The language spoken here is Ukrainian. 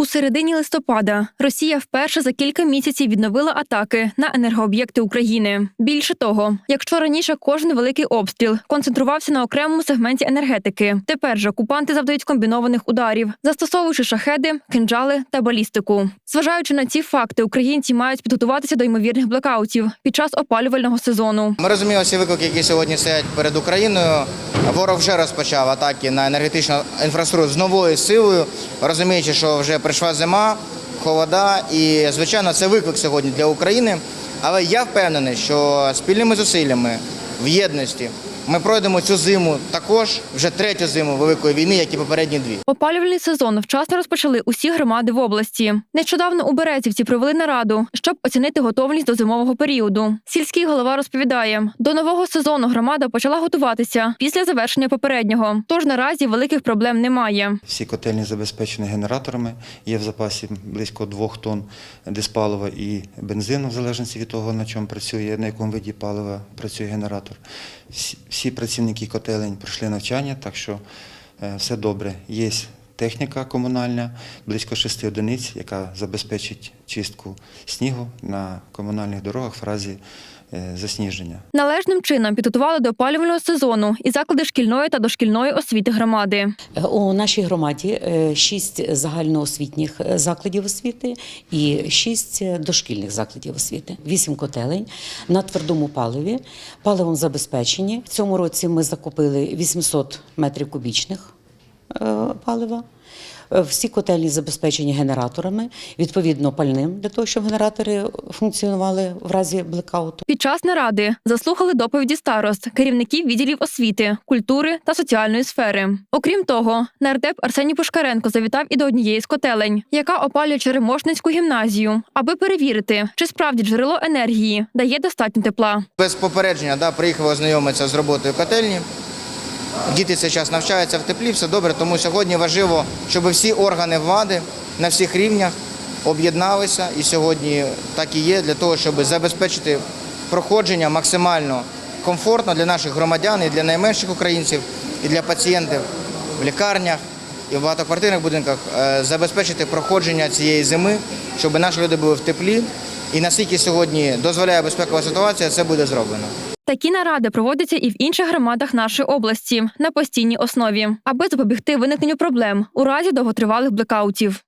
У середині листопада Росія вперше за кілька місяців відновила атаки на енергооб'єкти України. Більше того, якщо раніше кожен великий обстріл концентрувався на окремому сегменті енергетики, тепер же окупанти завдають комбінованих ударів, застосовуючи шахеди, кинджали та балістику. Зважаючи на ці факти, українці мають підготуватися до ймовірних блекаутів під час опалювального сезону. Ми розуміємо всі виклики, які сьогодні стоять перед Україною. Ворог вже розпочав атаки на енергетичну інфраструктуру з новою силою, розуміючи, що вже прийшла зима, холода, і звичайно, це виклик сьогодні для України. Але я впевнений, що спільними зусиллями в єдності ми пройдемо цю зиму також вже третю зиму великої війни, як і попередні дві. Опалювальний сезон вчасно розпочали усі громади в області. Нещодавно у Березівці провели нараду, щоб оцінити готовність до зимового періоду. Сільський голова розповідає, до нового сезону громада почала готуватися після завершення попереднього. Тож наразі великих проблем немає. Всі котельні забезпечені генераторами. Є в запасі близько двох тонн диспалива і бензину, в залежності від того, на чому працює, на якому виді палива працює генератор. Всі, всі працівники котелень пройшли навчання, так що е, все добре. Є техніка комунальна, близько шести одиниць, яка забезпечить чистку снігу на комунальних дорогах в разі е, засніження. Належним чином підготували до опалювального сезону і заклади шкільної та дошкільної освіти громади. У нашій громаді е, шість загальноосвітніх е, закладів освіти і шість е, дошкільних закладів освіти, вісім котелень на твердому паливі, паливом забезпечені. В цьому році ми закупили 800 метрів кубічних е, палива. Е, Всі котельні забезпечені генераторами, відповідно пальним для того, щоб генератори функціонували в разі блекауту. Під час наради заслухали доповіді старост, керівників відділів освіти, культури та соціальної сфери. Окрім того, нардеп Арсеній Пушкаренко завітав і до однієї з котелень, яка опалює Черемошницьку гімназію, аби перевірити, чи справді джерело енергії дає достатньо тепла. Без попередження да, приїхали ознайомитися з роботою котельні. Діти час навчаються в теплі, все добре. Тому сьогодні важливо, щоб всі органи влади на всіх рівнях об'єдналися. І сьогодні так і є для того, щоб забезпечити проходження максимально комфортно для наших громадян і для найменших українців, і для пацієнтів в лікарнях і в багатоквартирних будинках е, забезпечити проходження цієї зими, щоб наші люди були в теплі. І наскільки сьогодні дозволяє безпекова ситуація, це буде зроблено. Такі наради проводяться і в інших громадах нашої області на постійній основі, аби запобігти виникненню проблем у разі довготривалих блекаутів.